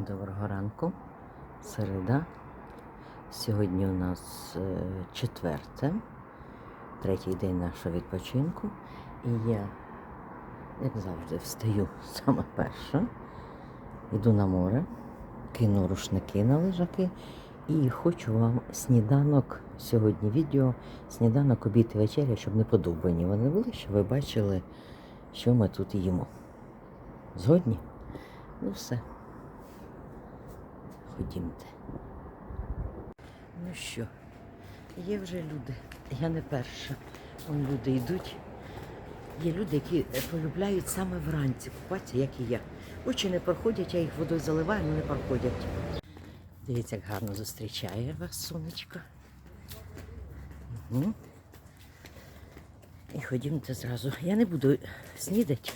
Доброго ранку, середа. Сьогодні у нас е, четверте, третій день нашого відпочинку. І я, як завжди, встаю саме перша, йду на море, кину рушники на лежаки і хочу вам сніданок сьогодні відео, сніданок, обід і вечеря, щоб не подобані вони були, щоб ви бачили, що ми тут їмо. Згодні? Ну все. Ходімте. Ну що, є вже люди. Я не перша. Вон люди йдуть. Є люди, які полюбляють саме вранці купатися, як і я. Очі не проходять, я їх водою заливаю, але не проходять. Дивіться, як гарно зустрічає вас сонечко. Угу. І ходімте зразу. Я не буду снідати.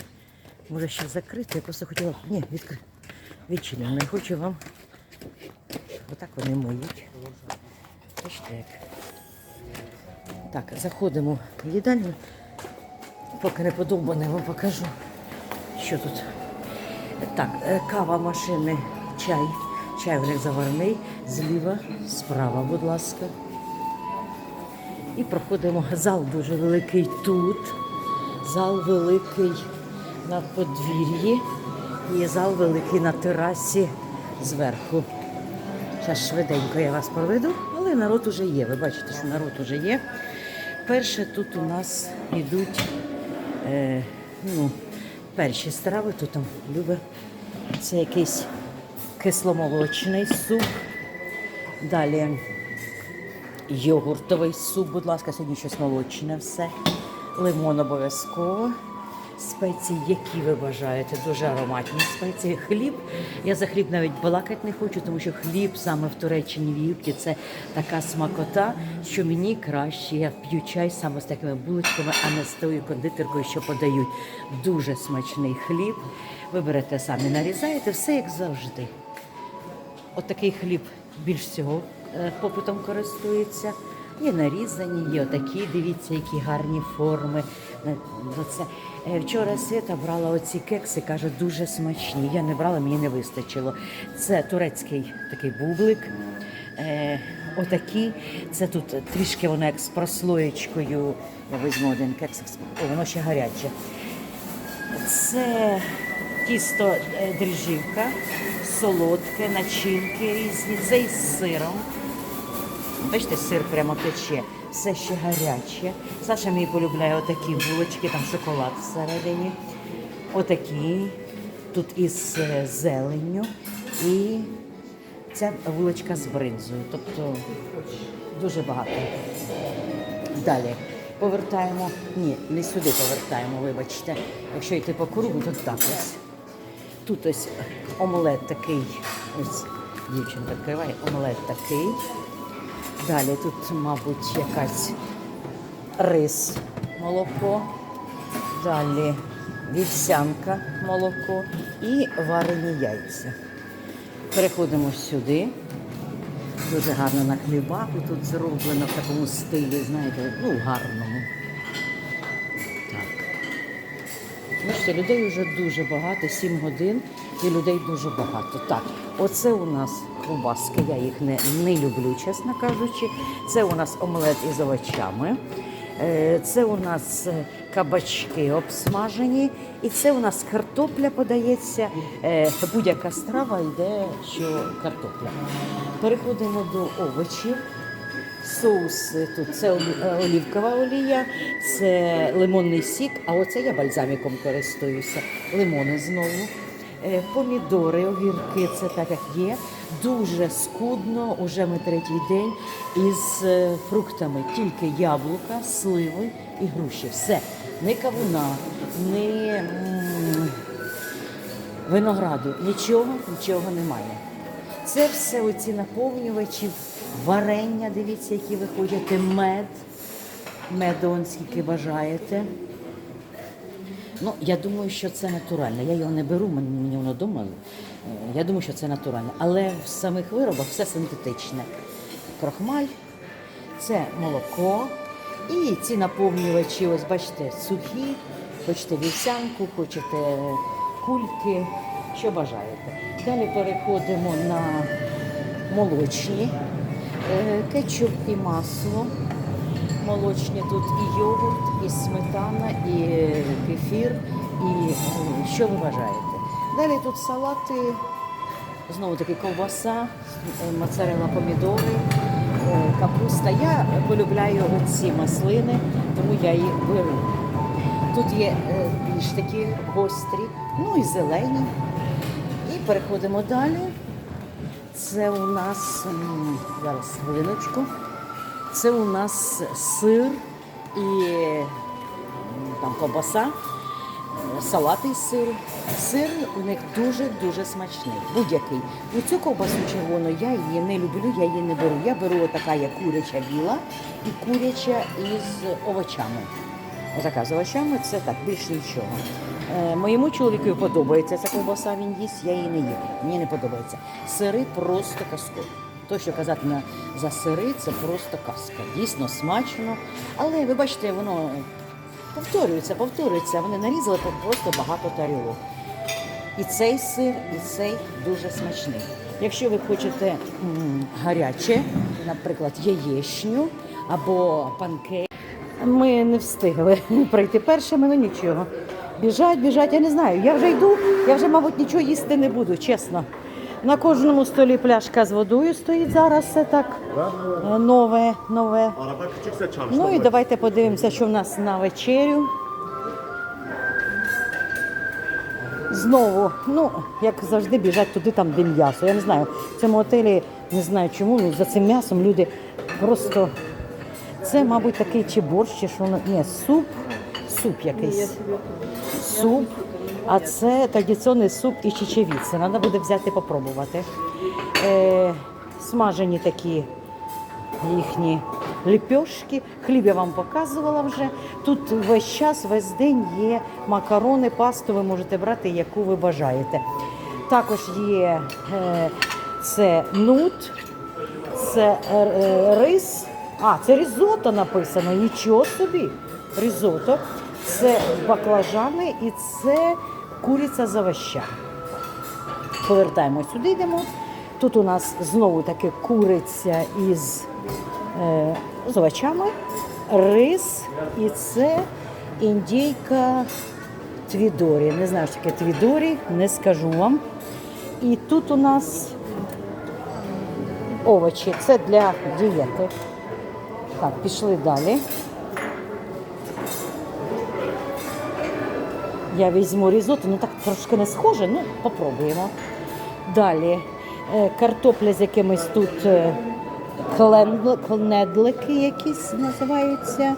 Може ще закрити. Я просто хотіла. Ні, відкрити. Відчинено. Я хочу вам Отак вони миють. Як. Так, заходимо в їдальню. Поки не подобане, вам покажу, що тут. Так, е, кава машини, чай. Чай в них заварений. Зліва, справа, будь ласка. І проходимо. Зал дуже великий тут. Зал великий на подвір'ї. І зал великий на терасі зверху. Зараз швиденько я вас проведу, але народ уже є. Ви бачите, що народ уже є. Перше тут у нас йдуть е, ну, перші страви, тут там любить. Це якийсь кисломолочний суп. Далі йогуртовий суп, будь ласка, сьогодні щось молочне все. Лимон обов'язково. Спеції, які ви бажаєте, дуже ароматні спеції. Хліб. Я за хліб навіть балакати не хочу, тому що хліб саме в Туреччині, в Єгипті це така смакота, що мені краще. Я п'ю чай саме з такими булочками, а не з тою кондитеркою, що подають. Дуже смачний хліб. Ви берете самі, нарізаєте, все як завжди. Отакий хліб більш всього е, попитом користується. Є нарізані, є отакі, дивіться, які гарні форми. Е, Оце. Е, Вчора Свята брала оці кекси, каже, дуже смачні. Я не брала, мені не вистачило. Це турецький такий бублик. Е, отакі. Це тут трішки воно як з прослоєчкою. Я візьму один кекс. О, воно ще гаряче. Це тісто дріжджівка, солодке, начинки різні. Це із сиром. Бачите, сир прямо тече. Все ще гаряче. Саша мій полюбляє отакі булочки, там шоколад всередині. Отакі. Тут із е, зеленню. І ця булочка з бринзою. Тобто дуже багато. Далі повертаємо. Ні, не сюди повертаємо, вибачте. Якщо йти по кругу, то так ось. Тут ось омлет такий. Ось дівчинка відкриває, омлет такий. Далі тут, мабуть, якась рис, молоко. Далі вівсянка, молоко і варені яйця. Переходимо сюди. Дуже гарно на хлібах тут зроблено в такому стилі, знаєте, ну, гарному. Бачите, людей вже дуже багато, 7 годин, і людей дуже багато. Так, оце у нас ковбаски, я їх не, не люблю, чесно кажучи. Це у нас омлет із овочами. Е, Це у нас е, кабачки обсмажені, і це у нас картопля подається. Е, Будь-яка страва йде, що картопля. Переходимо до овочів. Соус тут це е, олівкова олія, це лимонний сік, а оце я бальзаміком користуюся. Лимони знову. Е, Помідори, огірки, це так як є. Дуже скудно, уже ми третій день із е, фруктами. Тільки яблука, сливи і груші. Все. Не кавуна, не винограду. Нічого, нічого немає. Це все оці наповнювачі, варення, дивіться, які виходять, мед. Меду он скільки бажаєте. Ну, я думаю, що це натуральне. Я його не беру, мені, мені воно вдома. Е, Я думаю, що це натуральне. Але в самих виробах все синтетичне. Крохмаль, це молоко. І ці наповнювачі, ось бачите, сухі, хочете вівсянку, хочете кульки, що бажаєте. Далі переходимо на молочні, Е, кетчуп і масло. Молочні тут і йогурт, і сметана, і кефір, і е, що ви бажаєте. Далі тут салати, знову таки ковбаса, е, моцарелла помідори, капуста. Я полюбляю ці маслини, тому я їх беру. Тут є більш такі гострі, ну і зелені. І переходимо далі. Це у нас зараз хвилиночку. Це у нас сир і там ковбаса, е, салат із сиру. Сир у них дуже-дуже смачний. Будь-який. Ну, цю ковбасу червону я її не люблю, я її не беру. Я беру така, як куряча біла і куряча із овочами. Отака з овочами це так, більш нічого. Е, моєму чоловіку подобається ця ковбаса, він їсть, я її не їм. Мені не подобається. Сири просто казкові. То, що казати на, за сири, це просто казка. Дійсно смачно. Але ви бачите, воно повторюється, повторюється. Вони нарізали просто багато тарілок. І цей сир, і цей дуже смачний. Якщо ви хочете гаряче, наприклад, яєчню або панкейк, ми не встигли прийти першими, ну нічого. Біжать, біжать, я не знаю. Я вже йду, я вже, мабуть, нічого їсти не буду, чесно. На кожному столі пляшка з водою стоїть зараз. Це так е, нове, нове. Ну і давайте подивимося, що в нас на вечерю. Знову, ну, як завжди, біжать туди, там, де м'ясо. Я не знаю, в цьому готелі не знаю чому, ну, за цим м'ясом люди просто. Це, мабуть, такий чи борщ, чи що. Ні, суп, суп якийсь. Суп. А це традиційний суп і чечевіці. Треба буде взяти попробувати. Е, смажені такі їхні ліпьошки. Хліб я вам показувала вже. Тут весь час, весь день є макарони, пасту, ви можете брати, яку ви бажаєте. Також є е, це нут, це е, е, рис. А, це різото написано, нічого собі. Різото. Це баклажани і це куриця з овощами. Повертаємо сюди, йдемо. Тут у нас знову таки куриця із е, з овочами, рис і це індійка твідорі. Не знаю, що таке твідорі, не скажу вам. І тут у нас овочі. Це для дієти. Так, пішли далі. Я візьму різотто, ну так трошки не схоже, ну попробуємо. Далі е, картопля з якимись тут е, якісь називаються.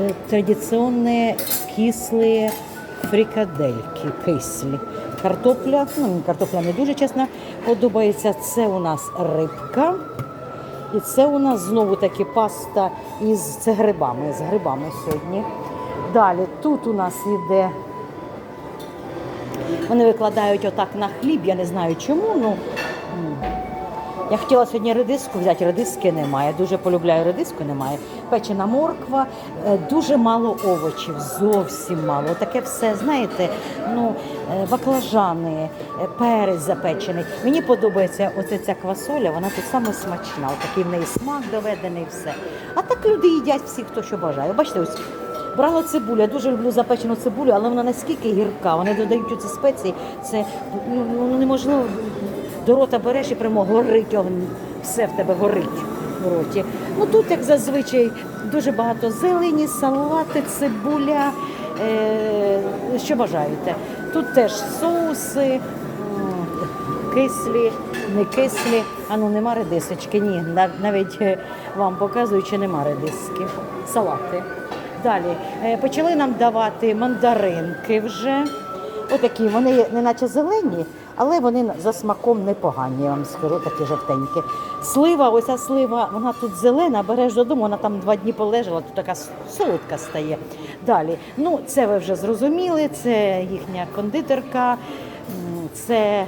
Е, Традиційні кислі фрикадельки, кислі. Картопля, ну картопля не дуже чесно подобається. Це у нас рибка. І це у нас знову таки паста із це грибами, з грибами сьогодні. Далі тут у нас іде вони викладають отак на хліб, я не знаю чому. Ну, я хотіла сьогодні редиску взяти, редиски немає. Дуже полюбляю редиску, немає. Печена морква, е, дуже мало овочів, зовсім мало. Таке все, знаєте, ну, е, баклажани, е, перець запечений. Мені подобається оця ця квасоля, вона тут саме смачна. Такий в неї смак доведений, все. А так люди їдять всі, хто що бажає. Бачите, ось Брала цибулю, я дуже люблю запечену цибулю, але вона настільки гірка, вони додають оці спеції, це ну, ну, неможливо. До рота береш і прямо горить, все в тебе горить в роті. Ну тут, як зазвичай, дуже багато зелені, салати, цибуля, е, що бажаєте. Тут теж соуси, кислі, не кислі. А ну нема редисочки. Ні, навіть е, вам показую, чи нема редиски. Салати. Далі е, почали нам давати мандаринки вже. Отакі, вони не наче зелені, але вони за смаком непогані, я вам скажу, такі жовтенькі. Слива, ось слива, вона тут зелена, береш додому, вона там два дні полежала, тут така солодка стає. Далі, ну це ви вже зрозуміли, це їхня кондитерка, це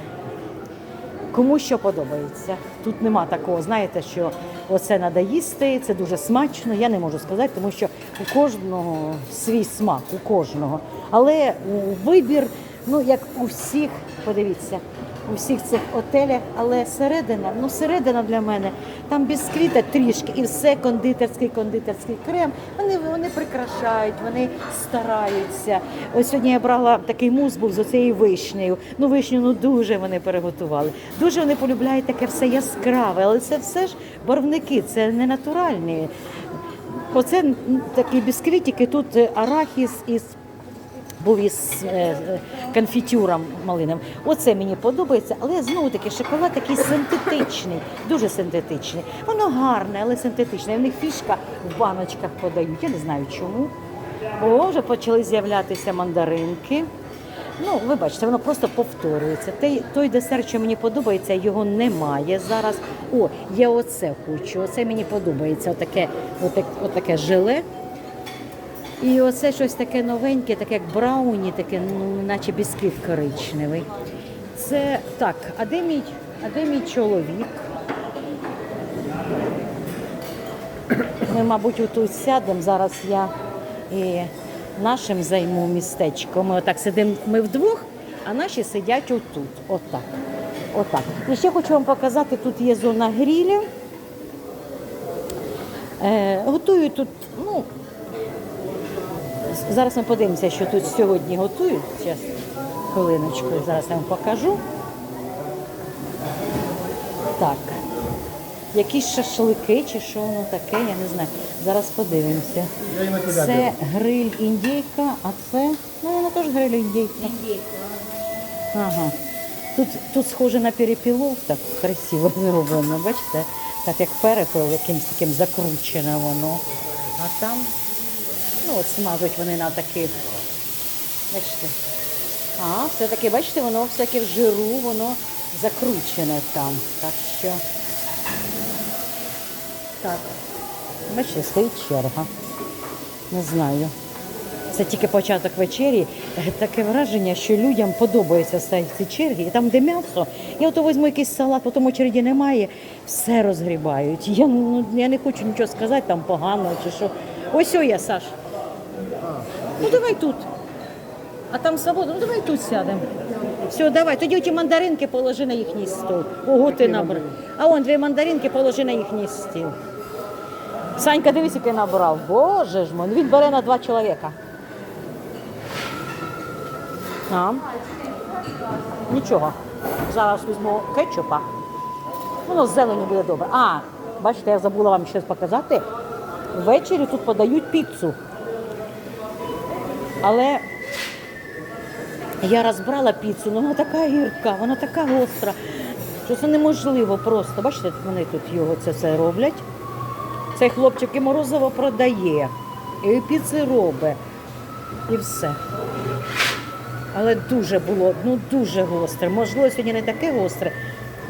Кому що подобається. Тут нема такого, знаєте, що оце треба їсти, це дуже смачно. Я не можу сказати, тому що у кожного свій смак, у кожного. Але вибір, ну як у всіх Подивіться, у всіх цих отелях, але середина, ну середина для мене, там бісквіта трішки, і все кондитерський, кондитерський крем. Вони, вони прикрашають, вони стараються. Ось сьогодні я брала такий мус був з оцією вишнею. Ну, вишню ну дуже вони переготували. Дуже вони полюбляють таке все яскраве, але це все ж барвники, це не натуральні. Оце такі бісквітики, тут е, арахіс із був із е, е, конфітюром малиним. Оце мені подобається, але знову таки шоколад такий синтетичний, дуже синтетичний. Воно гарне, але синтетичне. В них фішка в баночках подають. Я не знаю чому. О, вже почали з'являтися мандаринки. Ну, ви бачите, воно просто повторюється. Той, той десерт, що мені подобається, його немає зараз. О, я оце хочу. Оце мені подобається. Отаке, отак, отаке желе. І оце щось таке новеньке, таке як брауні, таке, ну, наче бісквіт коричневий. Це так, а де мій, а де мій чоловік? Ми, мабуть, отут сядемо. Зараз я і нашим займу містечко. Ми отак сидимо ми вдвох, а наші сидять отут. Отак. Отак. І ще хочу вам показати, тут є зона гріля. Е, готують тут, ну, Зараз ми подивимося, що тут сьогодні готують. Зараз, хвилиночку, зараз я вам покажу. Так. Якісь шашлики чи що воно таке, я не знаю. Зараз подивимося. Це гриль індійка, а це, ну воно теж гриль індійка. Ага. Тут, тут схоже на перепілов, так красиво зроблено, бачите? Так як перепил, якимсь таким закручене воно. А там, ну от смажуть вони на таких, бачите. А, все-таки, бачите, воно все-таки в жиру, воно закручене там. Так що. Так. Бачите, стоїть черга. Не знаю. Це тільки початок вечері. Е, Таке враження, що людям подобається стояти в цій чергі. І там, де м'ясо, я ото візьму якийсь салат, потім очереді немає, все розгрібають. Я, ну, я не хочу нічого сказати, там погано чи що. Ось о я, Саш. Ну давай тут. А там свобода, ну давай тут сядемо. Все, давай. Тоді ті мандаринки положи на їхній стол. Ого, ти набрав. А он дві мандаринки положи на їхній стіл. Санька, дивись, який набрав. Боже ж мой, ну він бере на два чоловіка. А? Нічого. Зараз візьму кетчупа. Воно з зеленю буде добре. А, бачите, я забула вам щось показати. Ввечері тут подають піцу. Але я розбрала піцу, ну вона така гірка, вона така гостра, що це неможливо просто. Бачите, вони тут його це все роблять. Цей хлопчик і морозиво продає, і піци робить, і все. Але дуже було, ну дуже гостре. Можливо, сьогодні не таке гостре.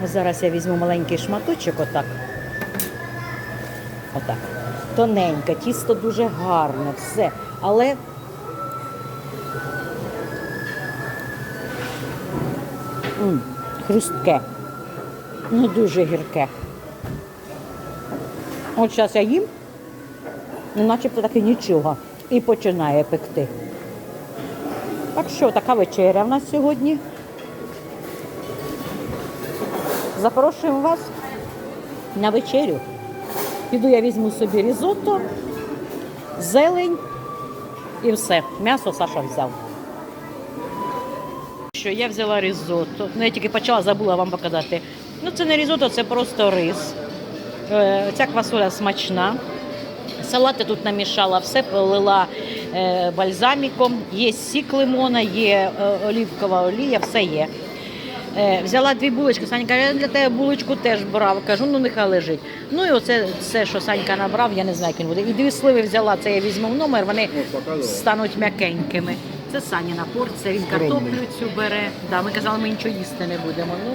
Зараз я візьму маленький шматочок, отак. Отак. Тоненьке, тісто дуже гарне, все. Але м, хрустке. Ну, дуже гірке. От зараз я їм, ну начебто таки нічого. І починає пекти. Так що, така вечеря в нас сьогодні. Запрошуємо вас на вечерю. Піду я візьму собі різотто, зелень і все. М'ясо Саша взяв. Що я взяла різотто. Ну, я тільки почала, забула вам показати. Ну, це не різотто, це просто рис. Е, Ця квасоля смачна. Салати тут намішала, все полила е, бальзаміком. Є сік лимона, є е, олівкова олія, все є. Взяла дві булочки. Санька, я для тебе булочку теж брав. Кажу, ну нехай лежить. Ну і оце все, що Санька набрав, я не знаю, як він буде. І дві сливи взяла, це я візьму в номер, вони стануть м'якенькими. Це Саніна порція, він Скромний. картоплю цю бере. Да, ми казали, ми нічого їсти не будемо. Ну,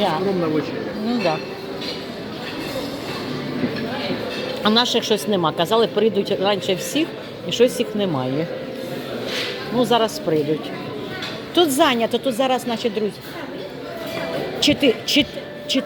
я. Скромна вечеря. Ну. Да. А наших щось нема. Казали, прийдуть раніше всіх, і щось їх немає. Ну, зараз прийдуть. Тут зайнято, тут зараз наші друзі. Чи ти, чи, чи,